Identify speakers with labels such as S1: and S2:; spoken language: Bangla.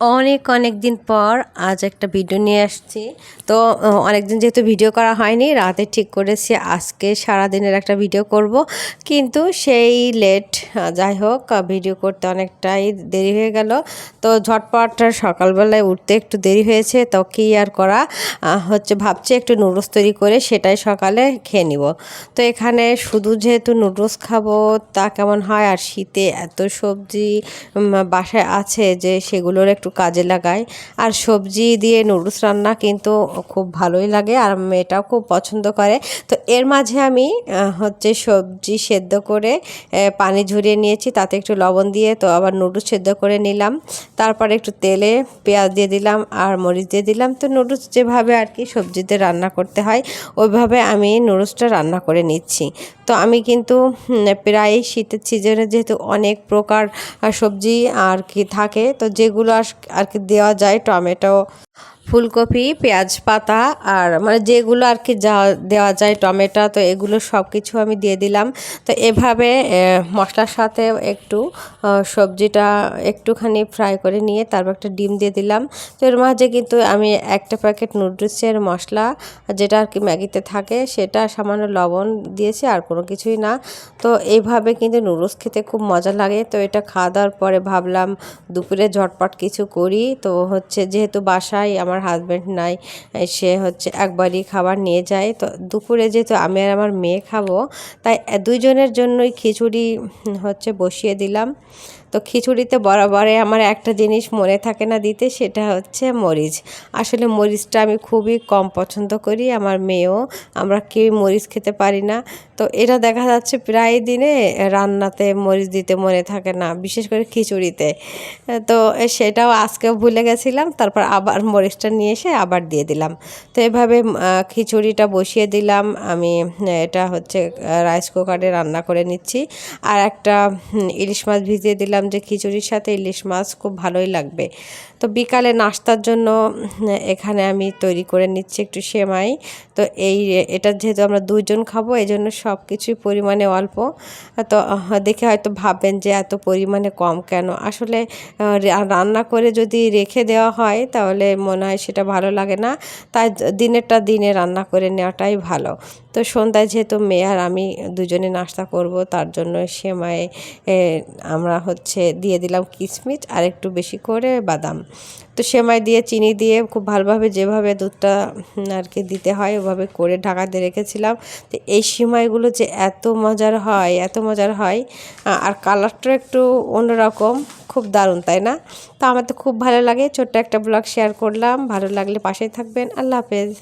S1: অনেক অনেক দিন পর আজ একটা ভিডিও নিয়ে আসছি। তো অনেকদিন যেহেতু ভিডিও করা হয়নি, রাতে ঠিক করেছি আজকে সারা দিনের একটা ভিডিও করব। কিন্তু সেই লেট যাই হোক ভিডিও করতে অনেকটাই দেরি হয়ে গেল। তো ঝটপট সকালবেলায় উঠতে একটু দেরি হয়েছে, তো কী আর করা? হচ্ছে ভাবছি একটু নুডলস তৈরি করে সেটাই সকালে খেয়ে নিব। তো এখানে শুধু যেহেতু নুডলস খাব, তা কেমন হয়? আর শীতে এত সবজি বাসায় আছে যে সেগুলোর একটু একটু কাজে লাগাই। আর সবজি দিয়ে নুডলস রান্না কিন্তু খুব ভালোই লাগে আর মেয়েটাও খুব পছন্দ করে। তো এর মাঝে আমি হচ্ছে সবজি সেদ্ধ করে পানি ঝরিয়ে নিয়েছি, তাতে একটু লবণ দিয়ে তো আবার নুডলস সেদ্ধ করে নিলাম। তারপরে একটু তেলে পেঁয়াজ দিয়ে দিলাম আর মরিচ দিয়ে দিলাম। তো নুডলস যেভাবে আর কি সবজিতে রান্না করতে হয়, ওইভাবে আমি নুডলসটা রান্না করে নিচ্ছি। তো আমি কিন্তু প্রায় শীতের সিজনে যেহেতু অনেক প্রকার সবজি আর কি থাকে, তো যেগুলো আর কি দেওয়া যায় টমেটো ফুলকপি, পেঁয়াজ পাতা আর মানে যেগুলো আর কি যা দেওয়া যায়, টমেটো, তো এগুলো সব কিছু আমি দিয়ে দিলাম। তো এভাবে মশলার সাথে একটু সবজিটা একটুখানি ফ্রাই করে নিয়ে তারপর একটা ডিম দিয়ে দিলাম। তো এর মাঝে কিন্তু আমি একটা প্যাকেট নুডলসের মশলা, যেটা আর কি ম্যাগিতে থাকে, সেটা সামান্য লবণ দিয়েছি, আর কোনো কিছুই না। তো এইভাবে কিন্তু নুডলস খেতে খুব মজা লাগে। তো এটা খাওয়া দাওয়ার পরে ভাবলাম, দুপুরে ঝটপট কিছু করি। তো হচ্ছে যেহেতু বাসায় আমার আমার হাজব্যান্ড নাই সে হচ্ছে একবারই খাবার নিয়ে যায়। তো দুপুরে যেহেতু আমি আর আমার মেয়ে খাব, তাই দুইজনের জন্যই খিচুড়ি, হচ্ছে বসিয়ে দিলাম। তো খিচুড়িতে বরাবরে আমার একটা জিনিস মনে থাকে না দিতে, সেটা হচ্ছে মরিচ। আসলে মরিচটা আমি খুবই কম পছন্দ করি, আমার মেয়েও। আমরা কেউ মরিচ খেতে পারি না। তো এটা দেখা যাচ্ছে প্রায় দিনে রান্নাতে মরিচ দিতে মনে থাকে না, বিশেষ করে খিচুড়িতে। তো সেটাও আজকেও ভুলে গেছিলাম, তারপর আবার মরিচটা নিয়ে এসে আবার দিয়ে দিলাম। তো এভাবে খিচুড়িটা বসিয়ে দিলাম। আমি, এটা হচ্ছে রাইস কুকারে রান্না করে নিচ্ছি। আর একটা ইলিশ মাছ ভিজিয়ে দিলাম। ভাবলাম যে খিচুড়ির সাথে ইলিশ মাছ খুব ভালোই লাগবে। তো বিকালে নাস্তার জন্য এখানে আমি তৈরি করে নিচ্ছি একটু সেমাই। তো এই এটা যেহেতু আমরা দুজন খাব এই জন্য সব কিছুই পরিমাণে অল্প। তো দেখে হয়তো ভাববেন যে এত পরিমাণে কম কেন? আসলে রান্না করে যদি রেখে দেওয়া হয়, তাহলে মনে হয় সেটা ভালো লাগে না। তাই দিনেরটা দিনে রান্না করে নেওয়াটাই ভালো। তো সন্ধ্যায় যেহেতু মেয়ে আর আমি দুজনে নাস্তা করব, তার জন্য সেমাই আমরা হচ্ছে দিয়ে দিলাম কিশমিশ আর একটু বেশি করে বাদাম। তো সেমাই দিয়ে, চিনি দিয়ে খুব ভালোভাবে যেভাবে দুধটা আর কি দিতে হয় ওভাবে করে ঢাকাতে রেখেছিলাম। তো এই সিমাইগুলো যে এত মজার হয়, এত মজার হয় আর কালারটা একটু অন্যরকম, খুব দারুণ, তাই না? তো আমার তো খুব ভালো লাগে। ছোট্ট একটা ব্লগ শেয়ার করলাম। ভালো লাগলে পাশেই থাকবেন। আল্লাহ হাফেজ।